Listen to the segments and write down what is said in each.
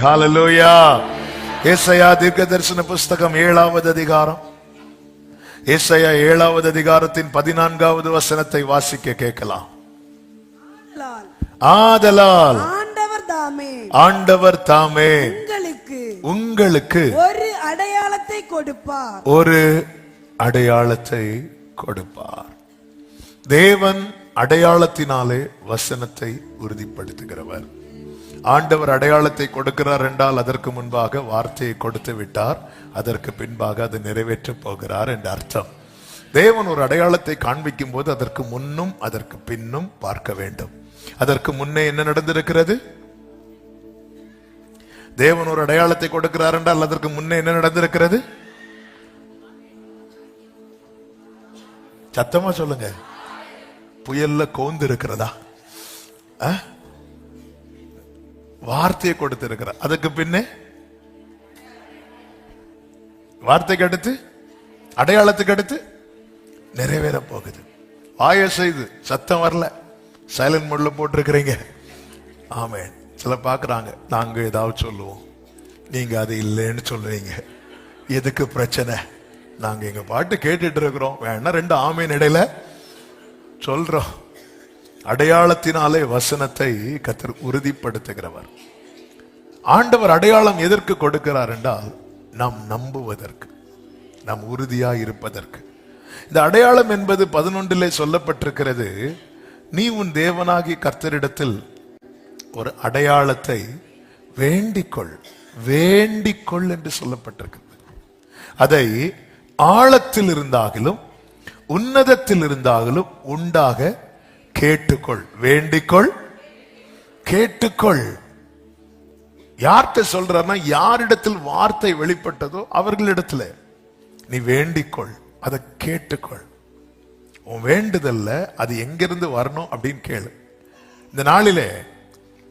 ஹalleluya ஏசாயா தீர்க்க தரிசன புஸ்தகம் ஏழாவது அதிகாரம் ஏசாயா ஏழாவது அதிகாரத்தின் பதினான்காவது வசனத்தை வாசிக்க கேட்கலாம் ஆதலால் ஆதலால் ஆண்டவர் தாமே. ஆண்டவர் தாமே. உங்களுக்கு உங்களுக்கு ஒரு அடையாளத்தை கொடுப்பார். ஒரு அடையாளத்தை கொடுப்பார். தேவன் அடையாளத்தினாலே வசனத்தை உறுதிப்படுத்துகிறவர். ஆண்டவர் அடையாளத்தை கொடுக்கிறார் என்றால் அதற்கு முன்பாக வார்த்தையை கொடுத்து விட்டார். அதற்கு பின்பாக அது நிறைவேற்றப் போகிறார் என்ற அர்த்தம். தேவன் ஒரு அடையாளத்தை காண்பிக்கும் போது அதற்கு முன்னும் அதற்கு பின்னும் பார்க்க வேண்டும். அதற்கு முன்னே என்ன நடந்திருக்கிறது? தேவன் ஒரு அடையாளத்தை கொடுக்கிறார் என்றால் அதற்கு முன்னே என்ன நடந்திருக்கிறது? சத்தமா சொல்லுங்க. புயல்ல கோந்து இருக்கிறதா ஆ? வார்த்தையை கொடுத்திருக்கிறார். அதுக்கு பின்னே வார்த்தைக்கு அடுத்து அடையாளத்துக்கு அடுத்து நிறைவேற போகுது. வாய செய்து சத்தம் வரல. சைலண்ட் மோட்ல போட்டிருக்கிறீங்க. ஆமே சில பாக்குறாங்க நாங்க ஏதாவது சொல்லுவோம். நீங்க அது இல்லைன்னு சொல்றீங்க. எதுக்கு பிரச்சனை? நாங்க எங்க பாட்டு கேட்டுட்டு இருக்கிறோம். வேணா ரெண்டு ஆமையின் இடையில சொல்றோம். அடையாளத்தினாலே வசனத்தை கத்தர் உறுதிப்படுத்துகிறவர். ஆண்டவர் அடையாளம் எதற்கு கொடுக்கிறார் என்றால் நாம் நம்புவதற்கு நாம் உறுதியாக இருப்பதற்கு. இந்த அடையாளம் என்பது பதினொன்றிலே சொல்லப்பட்டிருக்கிறது. நீ உன் தேவனாகி கர்த்தரிடத்தில் ஒரு அடையாளத்தை வேண்டிக்கொள் வேண்டிக்கொள் என்று சொல்லப்பட்டிருக்கிறது. அதை ஆழத்தில் இருந்தாகிலும் உன்னதத்தில் இருந்தாகிலும் உண்டாக கேட்டுக்கொள். வேண்டிக்கொள். கேட்டுக்கொள். யார்கிட்ட சொல்றாருன்னா யாரிடத்தில் வார்த்தை வெளிப்பட்டதோ அவர்களிடத்துல. நீ வேண்டிக்கொள். அதை கேட்டுக்கொள். உன் வேண்டுதல்ல அது எங்கிருந்து வரணும் அப்படின்னு கேளு. இந்த நாளிலே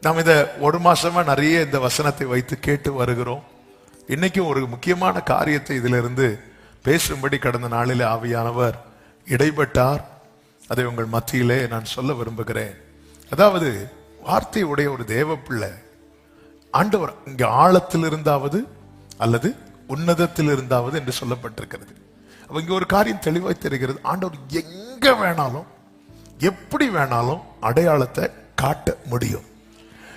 நாம் இதை ஒரு மாசமா நிறைய இந்த வசனத்தை வைத்து கேட்டு வருகிறோம். இன்னைக்கும் ஒரு முக்கியமான காரியத்தை இதிலிருந்து பேசும்படி கடந்த நாளிலே ஆவியானவர் இடைப்பட்டார். அதை உங்கள் மத்தியிலே நான் சொல்ல விரும்புகிறேன். அதாவது வார்த்தை உடைய ஒரு தேவ பிள்ளை ஆண்டவர் இங்க ஆழத்தில் இருந்தாவது அல்லது உன்னதத்தில் இருந்தாவது என்று சொல்லப்பட்டிருக்கிறது. அப்ப இங்க ஒரு காரியம் தெளிவாய் தெரிகிறது. ஆண்டவர் எங்க வேணாலும் எப்படி வேணாலும் அடையாளத்தை காட்ட முடியும்.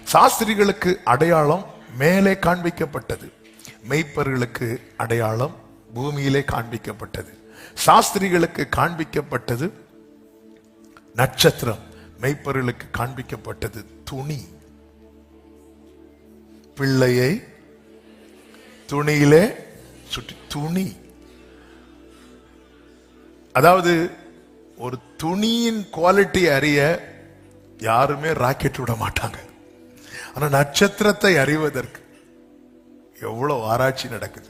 சாஸ்திரிகளுக்கு அடையாளம் மேலே காண்பிக்கப்பட்டது. மெய்ப்பர்களுக்கு அடையாளம் பூமியிலே காண்பிக்கப்பட்டது. சாஸ்திரிகளுக்கு காண்பிக்கப்பட்டது நட்சத்திரம் மெய்ப்பொருளுக்கு காண்பிக்கப்பட்டது. துணி. பிள்ளையை துணியிலே சுற்றி துணி. அதாவது ஒரு துணியின் குவாலிட்டி அறிய யாருமே ராக்கெட் விட மாட்டாங்க. ஆனா நட்சத்திரத்தை அறிவதற்கு எவ்வளவு ஆராய்ச்சி நடக்குது.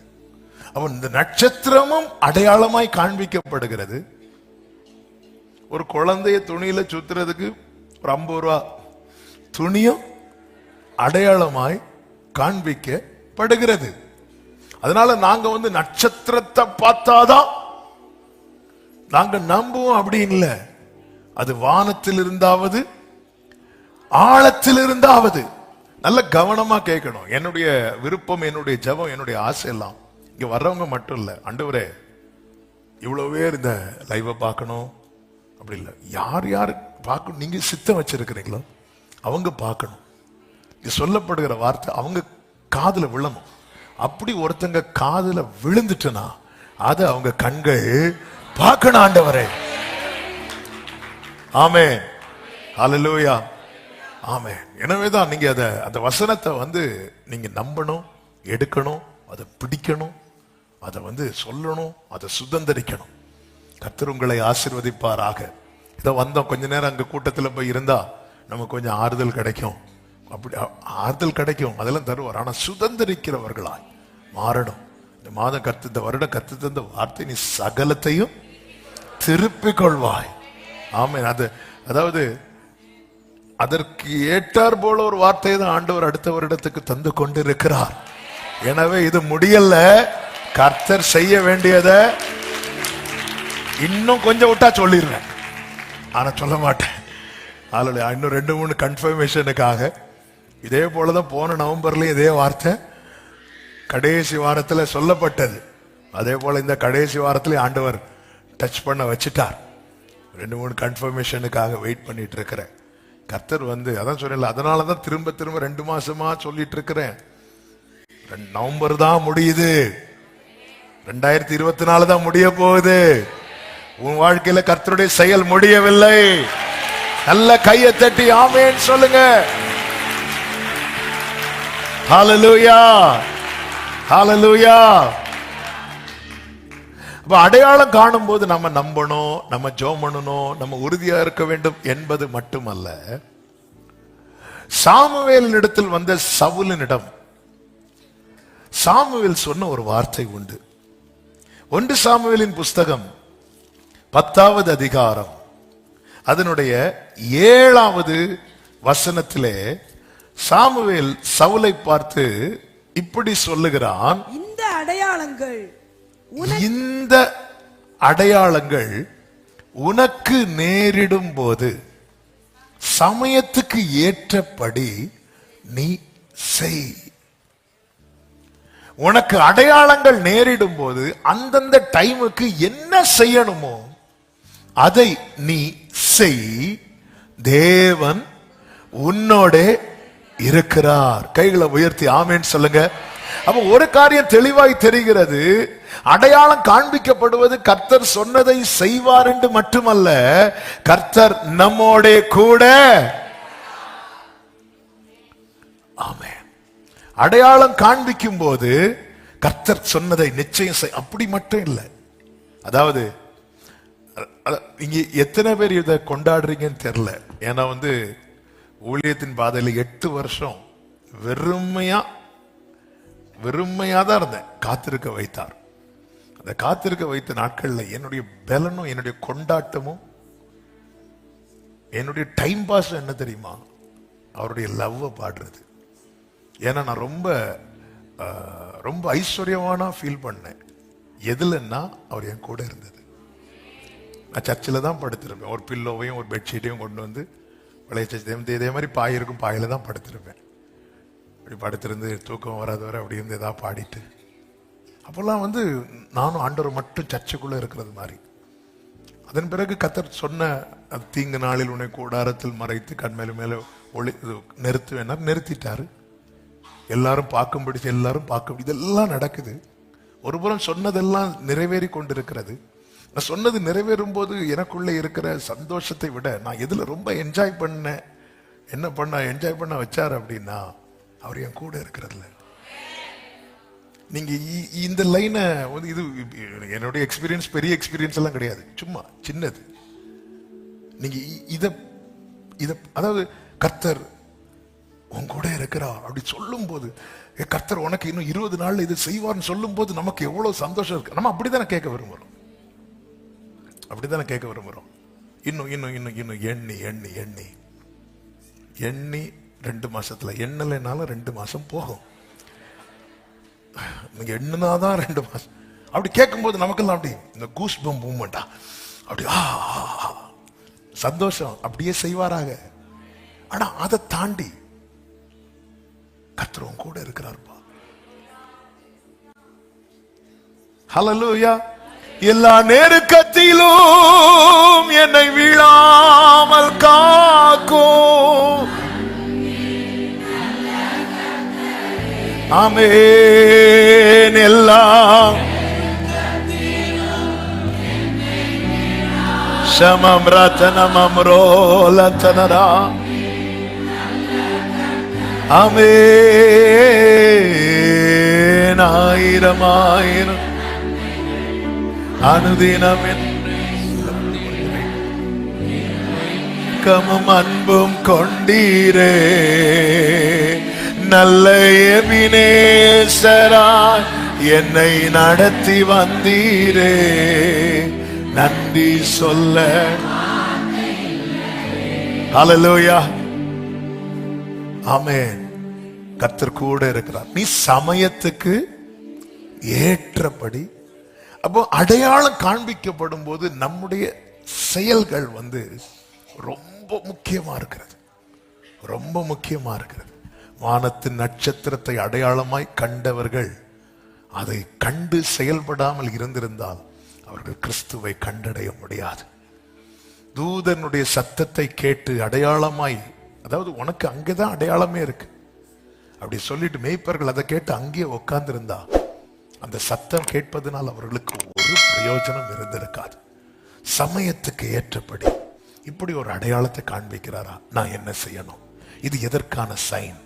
அவன் இந்த நட்சத்திரமும் அடையாளமாய் காண்பிக்கப்படுகிறது. ஒரு குழந்தைய துணியில சுத்துறதுக்கு ஒரு ஐம்பது ரூபா துணியும் அடையாளமாய் காண்பிக்கப்படுகிறது. அதனால நாங்க வந்து நட்சத்திரத்தை பார்த்தாதான் நாங்க நம்புவோம் அப்படி இல்லை. அது வானத்தில் இருந்தாவது ஆழத்தில் இருந்தாவது நல்ல கவனமா கேட்கணும். என்னுடைய விருப்பம் என்னுடைய ஜெபம் என்னுடைய ஆசை எல்லாம். இங்க வர்றவங்க மட்டும் இல்லை ஆண்டவரே இவ்வளவு பேர் இந்த லைவை பார்க்கணும். அப்படி இல்லை. யார் யார் பார்க்கணும் நீங்க சித்தம் வச்சுருக்கிறீங்களோ அவங்க பார்க்கணும். இது சொல்லப்படுகிற வார்த்தை அவங்க காதுல விழணும். அப்படி ஒருத்தங்க காதுல விழுந்துட்டுனா அதை அவங்க கண்கள் பார்க்கணும் ஆண்டவரே. ஆமே அலலூயா ஆமே எனவேதான் நீங்கள் அதை அந்த வசனத்தை வந்து நீங்கள் நம்பணும் எடுக்கணும் அதை பிடிக்கணும் அதை வந்து சொல்லணும் அதை சுதந்திரிக்கணும். கத்தர் உங்களை ஆசிர்வதிப்பாராக. இதோ வந்தோம். கொஞ்ச நேரம் அங்கே கூட்டத்தில் போய் இருந்தா நமக்கு கொஞ்சம் ஆறுதல் கிடைக்கும். அப்படி ஆறுதல் கிடைக்கும். அதெல்லாம் தருவார். ஆனால் சுதந்திரிக்கிறவர்களாய் மாறணும். இந்த மாதம் கத்து இந்த வருடம் கத்து தந்த வார்த்தை நீ சகலத்தையும் திருப்பிக் கொள்வாய். ஆமே அது அதாவது அதற்கு ஏற்றார் போல ஒரு வார்த்தையை தான் ஆண்டவர் அடுத்த வருடத்துக்கு தந்து கொண்டிருக்கிறார். எனவே இது முடியல. கர்த்தர் செய்ய வேண்டியதை இன்னும் கொஞ்சம் விட்டா சொல்லிடுவேன் ஆனா சொல்ல மாட்டேன். ஆளுடைய இன்னும் ரெண்டு மூணு கன்ஃபர்மேஷனுக்காக இதே போலதான் போன நவம்பர்லயும் இதே வார்த்தை. கடைசி வாரத்துல சொல்லப்பட்டது. அதே போல இந்த கடைசி வாரத்துல ஆண்டவர் டச் பண்ண வச்சுட்டார். ரெண்டு மூணு கன்ஃபர்மேஷனுக்காக வெயிட் பண்ணிட்டு இருக்கிறேன் கர்த்தர் வந்து அதான் சொன்னேன்ல அதனால தான் திரும்ப திரும்ப ரெண்டு மாசமா சொல்லிட்டு இருக்கிறேன் நவம்பர் தான் முடியுது. ரெண்டாயிரத்தி இருபத்தி நாலு தான் முடிய போகுது. உன் வாழ்க்கையில கர்த்தருடைய செயல் முடியவில்லை. நல்ல கையை தட்டி ஆமேன்னு சொல்லுங்க. ஹalleluya ஹalleluya அப்ப அடையாளம் காணும் போது நம்ம நம்பணும் நம்ம ஜோம் பண்ணணும் நம்ம உறுதியா இருக்க வேண்டும் என்பது மட்டுமல்ல. சாமுவேலின் இடத்தில் வந்த சவுலினிடம் சாமுவேல் சொன்ன ஒரு வார்த்தை உண்டு. ஒன்று சாமுவேலின் புஸ்தகம். பத்தாவது அதிகாரம். அதனுடைய ஏழாவது வசனத்திலே சாமுவேல் சவுலை பார்த்து இப்படி சொல்லுகிறான் இந்த அடையாளங்கள் இந்த அடையாளங்கள் உனக்கு நேரிடும் போது சமயத்துக்கு ஏற்றபடி நீ செய். உனக்கு அடையாளங்கள் நேரிடும் போது அந்தந்த டைமுக்கு என்ன செய்யணுமோ அதை நீ செய். தேவன் உன்னோட இருக்கிறார். கைகளை உயர்த்தி ஆமேன்னு சொல்லுங்க. அப்ப ஒரு காரியம் தெளிவாய் தெரிகிறது. அடையாளம் காண்பிக்கப்படுவது கர்த்தர் சொன்னதை செய்வார் என்று மட்டுமல்ல கர்த்தர் நம்மோட கூட. ஆமே அடையாளம் காண்பிக்கும் போது கர்த்தர் சொன்னதை நிச்சயம் செய். அப்படி மட்டும் இல்லை. அதாவது இங்கே எத்தனை பேர் இதை கொண்டாடுறீங்கன்னு தெரில ஏன்னா வந்து ஊழியத்தின் பாதையில் எட்டு வருஷம் வெறுமையா வெறுமையாக தான் இருந்தேன். காத்திருக்க வைத்தார். அந்த காத்திருக்க வைத்த நாட்களில் என்னுடைய பலனும் என்னுடைய கொண்டாட்டமும் என்னுடைய டைம் பாஸ் என்ன தெரியுமா? அவருடைய லவ்வை பாடுறது. ஏன்னா நான் ரொம்ப ரொம்ப ஐஸ்வர்யமான ஃபீல் பண்ணேன். எதுலன்னா அவர் என் கூட இருந்தது. நான் சர்ச்சில் தான் படுத்திருப்பேன். ஒரு பில்லோவையும் ஒரு பெட்ஷீட்டையும் கொண்டு வந்து பழைய சர்ச்சி இதே- இதே மாதிரி பாய் இருக்கும் பாயில் தான் படுத்திருப்பேன். அப்படி படுத்திருந்து தூக்கம் வராத வரை அப்படி இருந்து எதாவது பாடிட்டு. அப்போல்லாம் வந்து நானும் ஆண்டவர் மட்டும் சர்ச்சுக்குள்ளே இருக்கிறது மாதிரி. அதன் பிறகு கத்தர் சொன்ன அது தீங்கு நாளில் உன்னை கூடாரத்தில் மறைத்து கண்மேல மேலே ஒளி இது நிறுத்துவேன்னா நிறுத்திட்டாரு. எல்லாரும் பார்க்கும்படி எல்லாரும் பார்க்க இதெல்லாம் நடக்குது. ஒருபுறம் சொன்னதெல்லாம் நிறைவேறி கொண்டிருக்கிறது. நான் சொன்னது நிறைவேறும் போது எனக்குள்ளே இருக்கிற சந்தோஷத்தை விட நான் எதில் ரொம்ப என்ஜாய் பண்ணேன் என்ன பண்ண என்ஜாய் பண்ண வச்சார் அப்படின்னா அவர் என் கூட இருக்கிறதுல. நீங்க இ- இந்த லைனை வந்து இது என்னுடைய எக்ஸ்பீரியன்ஸ் பெரிய எக்ஸ்பீரியன்ஸ் எல்லாம் கிடையாது. சும்மா சின்னது. நீங்க இ- இத இத அதாவது கர்த்தர் உன் கூட இருக்கிறா அப்படி சொல்லும் போது கர்த்தர் உனக்கு இன்னும் இருபது நாள்ல இது செய்வார்னு சொல்லும் போது நமக்கு எவ்வளவு சந்தோஷம் இருக்கு. நம்ம அப்படித்தானே கேட்க விரும்புறோம். அப்படித்தானே கேட்க விரும்புகிறோம் இன்னும் இன்னும் இன்னும் இன்னும் எண்ணி எண்ணி எண்ணி. எண்ணி ரெண்டு மாசத்துல எண்ணலைனாலும் ரெண்டு மாசம் போகும். நீங்க எண்ணுனாதான் ரெண்டு மாசம். அப்படி கேட்கும்போது நமக்கெல்லாம் அப்படி இந்த கூஸ் பம் மூமெண்டா அப்படி ஆ சந்தோஷம் அப்படியே செய்வாராக. ஆனா அதை தாண்டி கர்த்தர் கூட இருக்கிறார்ப்பா. ஹalleluya எல்லா நெருக்கத்திலும் என்னை வீழாமல் காக்கும் ஆமேன். எல்லாம் சமம் ரத்தனம் அம்ரோலத்தனரா ஆமென். ஆயிரம் ஆயிரம். அனுதினம் கமும் அன்பும் கொண்டீரே. நல்ல எபினேசராய் என்னை நடத்தி வந்தீரே. நன்றி சொல்ல. அலலோயா ஆமென். கத்தர் கூட இருக்கிறார். நீ சமயத்துக்கு ஏற்றபடி அப்போ அடையாளம் காண்பிக்கப்படும் போது நம்முடைய செயல்கள் வந்து ரொம்ப முக்கியமா இருக்கிறது. ரொம்ப முக்கியமா இருக்கிறது. வானத்தின் நட்சத்திரத்தை அடையாளமாய் கண்டவர்கள் அதை கண்டு செயல்படாமல் இருந்திருந்தால் அவர்கள் கிறிஸ்துவை கண்டடைய முடியாது. தூதனுடைய சத்தத்தை கேட்டு அடையாளமாய் அதாவது உனக்கு அங்கேதான் அடையாளமே இருக்கு. அப்படி சொல்லிட்டு மேய்ப்பர்கள் அதை கேட்டு அங்கேயே உட்கார்ந்திருந்தா அந்த சத்தம் கேட்பதனால் அவர்களுக்கு ஒரு பிரயோஜனம் இருந்திருக்காது. சமயத்துக்கு ஏற்றபடி இப்படி ஒரு அடையாளத்தை காண்பிக்கிறாரா? நான் என்ன செய்யணும்? இது எதற்கான சைன்